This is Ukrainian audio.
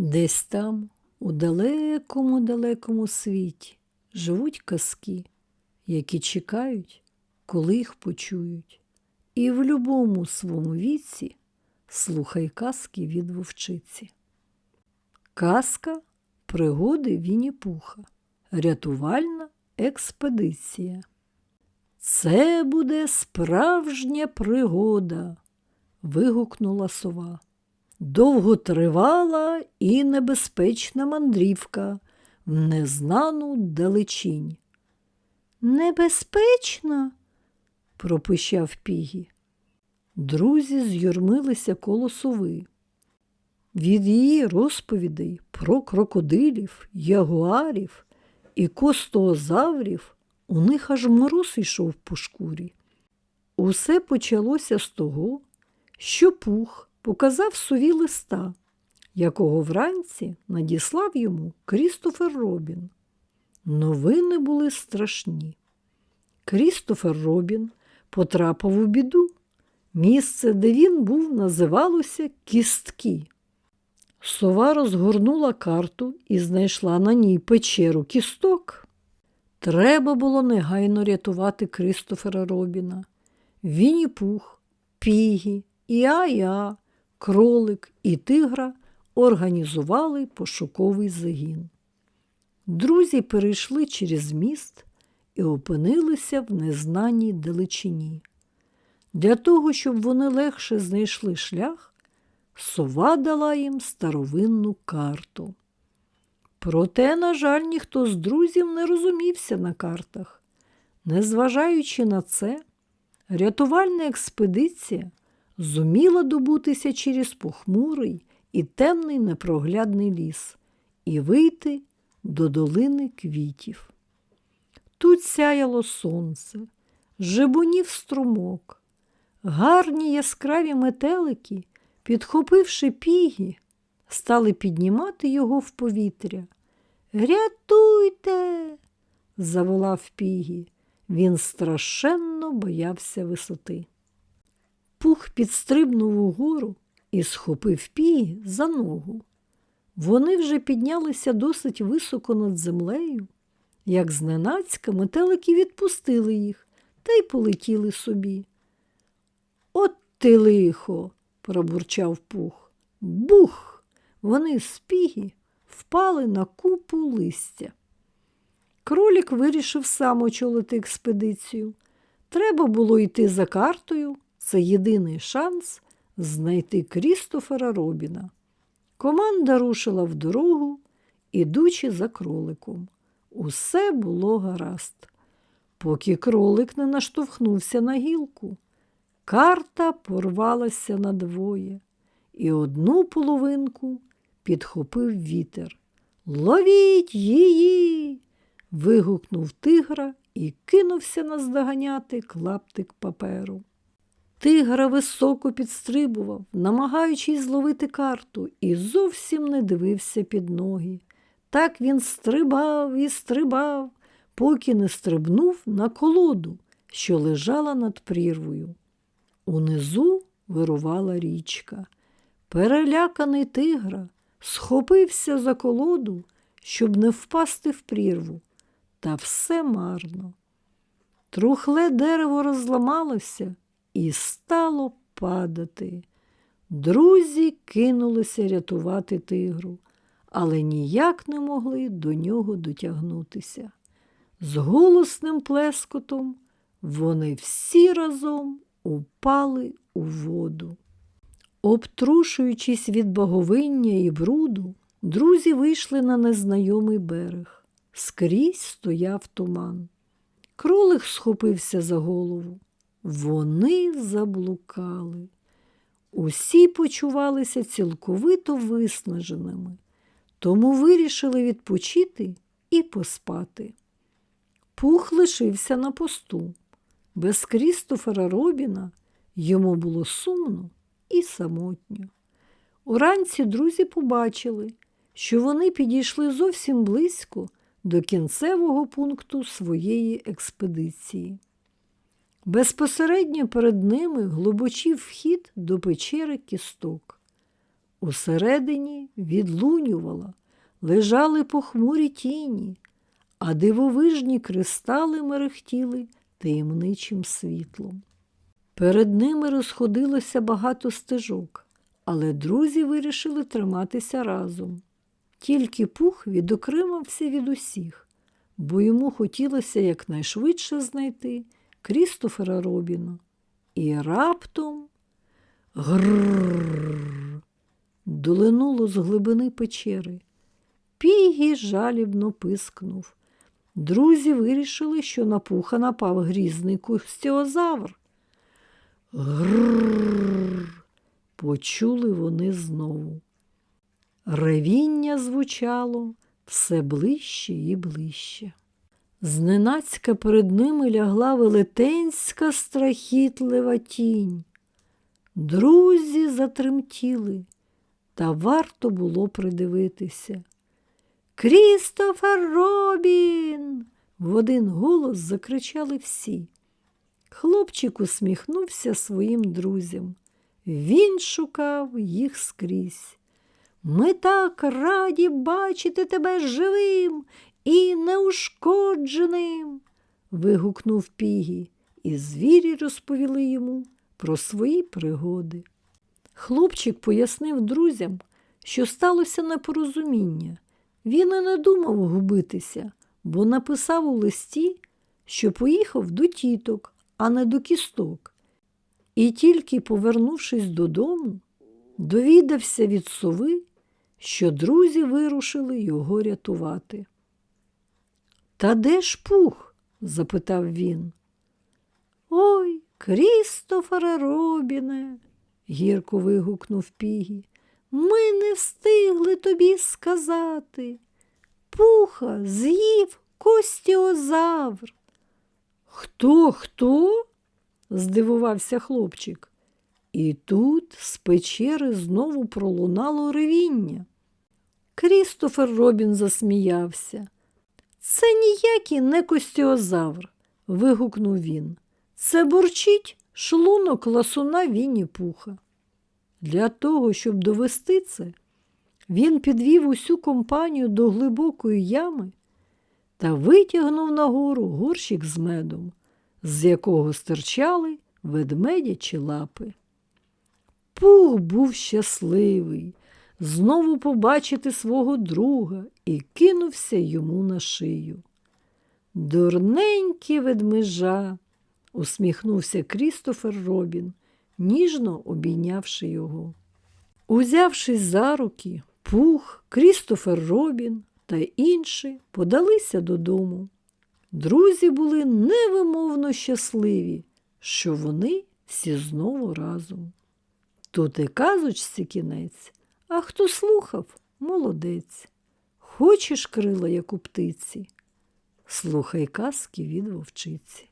Десь там, у далекому далекому світі, живуть казки, які чекають, коли їх почують. І в любому своєму віці слухай казки від вовчиці. Казка пригоди Вінні-Пуха. Рятувальна експедиція. Це буде справжня пригода. вигукнула сова. Довготривала і небезпечна мандрівка в незнану далечінь. Небезпечна? пропищав Пігі. Друзі з'юрмилися коло сови. Від її розповідей про крокодилів, ягуарів і костозаврів у них аж мороз йшов по шкурі. Усе почалося з того, що пух показав сові листа, якого вранці надіслав йому Крістофер Робін. Новини були страшні. Крістофер Робін потрапив у біду. Місце, де він був, називалося Кістки. Сова розгорнула карту і знайшла на ній печеру кісток. Треба було негайно рятувати Крістофера Робіна. Вінні-Пух, Пігі, Іа-Іа, кролик і тигра організували пошуковий загін. Друзі перейшли через міст і опинилися в незнаній далечині. Для того, щоб вони легше знайшли шлях, сова дала їм старовинну карту. Проте, на жаль, ніхто з друзів не розумівся на картах. Незважаючи на це, рятувальна експедиція зуміла добутися через похмурий і темний непроглядний ліс і вийти до долини квітів. Тут сяяло сонце, жебунів струмок, гарні яскраві метелики, підхопивши піги, стали піднімати його в повітря. Рятуйте, заволав пігі. Він страшенно боявся висоти. Пух підстрибнув угору і схопив пігі за ногу. Вони вже піднялися досить високо над землею, як зненацька метелики відпустили їх та й полетіли собі. От ти лихо, пробурчав пух. Бух! Вони з пігі впали на купу листя. Кролік вирішив сам очолити експедицію. Треба було йти за картою. Це єдиний шанс знайти Крістофера Робіна. Команда рушила в дорогу, ідучи за кроликом. Усе було гаразд, поки кролик не наштовхнувся на гілку. Карта порвалася надвоє, і одну половинку підхопив вітер. Ловіть її. вигукнув тигра і кинувся наздоганяти клаптик паперу. Тигра високо підстрибував, намагаючись зловити карту, і зовсім не дивився під ноги. Так він стрибав і стрибав, поки не стрибнув на колоду, що лежала над прірвою. Унизу вирувала річка. Переляканий тигра схопився за колоду, щоб не впасти в прірву, та все марно. Трухле дерево розламалося і стало падати. Друзі кинулися рятувати тигру, але ніяк не могли до нього дотягнутися. З голосним плескотом вони всі разом упали у воду. Обтрушуючись від боговиння і бруду, друзі вийшли на незнайомий берег. Скрізь стояв туман. Кролик схопився за голову. Вони заблукали. Усі почувалися цілковито виснаженими, тому вирішили відпочити і поспати. Пух лишився на посту. Без Крістофера Робіна йому було сумно і самотньо. Уранці друзі побачили, що вони підійшли зовсім близько до кінцевого пункту своєї експедиції. Безпосередньо перед ними глибочів вхід до печери кісток. Усередині відлунювала, лежали похмурі тіні, а дивовижні кристали мерехтіли таємничим світлом. Перед ними розходилося багато стежок, але друзі вирішили триматися разом. Тільки пух відокремався від усіх, бо йому хотілося якнайшвидше знайти Крістофера Робіна. І раптом грррррр долинуло з глибини печери. Пігі жалібно пискнув. Друзі вирішили, що на пуха напав грізний кустіозавр. Грррррр почули вони знову. Ревіння звучало все ближче і ближче. Зненацька перед ними лягла велетенська страхітлива тінь. Друзі затремтіли, та варто було придивитися. Крістофер Робін. в один голос закричали всі. Хлопчик усміхнувся своїм друзям. Він шукав їх скрізь. Ми так раді бачити тебе живим і неушкодженим. вигукнув Пігі, і звірі розповіли йому про свої пригоди. Хлопчик пояснив друзям, що сталося непорозуміння. Він і не думав губитися, бо написав у листі, що поїхав до тіток, а не до кісток. І тільки, повернувшись додому, довідався від сови, що друзі вирушили його рятувати. Та де ж пух? запитав він. Ой, Крістофере Робіне, гірко вигукнув Пігі. Ми не встигли тобі сказати. Пуха з'їв костіозавр. Хто, хто? здивувався хлопчик. І тут з печери знову пролунало ревіння. Крістофер Робін засміявся. Це ніякий не костіозавр, вигукнув він. Це борчить шлунок ласуна Вінні Пуха. Для того, щоб довести це, він підвів усю компанію до глибокої ями та витягнув нагору горщик з медом, з якого стирчали ведмедячі лапи. Пух був щасливий знову побачити свого друга і кинувся йому на шию. Дурненький ведмежа, усміхнувся Крістофер Робін, ніжно обійнявши його. Узявшись за руки, Пух, Крістофер Робін та інші подалися додому. Друзі були невимовно щасливі, що вони всі знову разом. Тут і казочці кінець, а хто слухав, молодець. Хочеш крила, як у птиці? Слухай казки від вовчиці.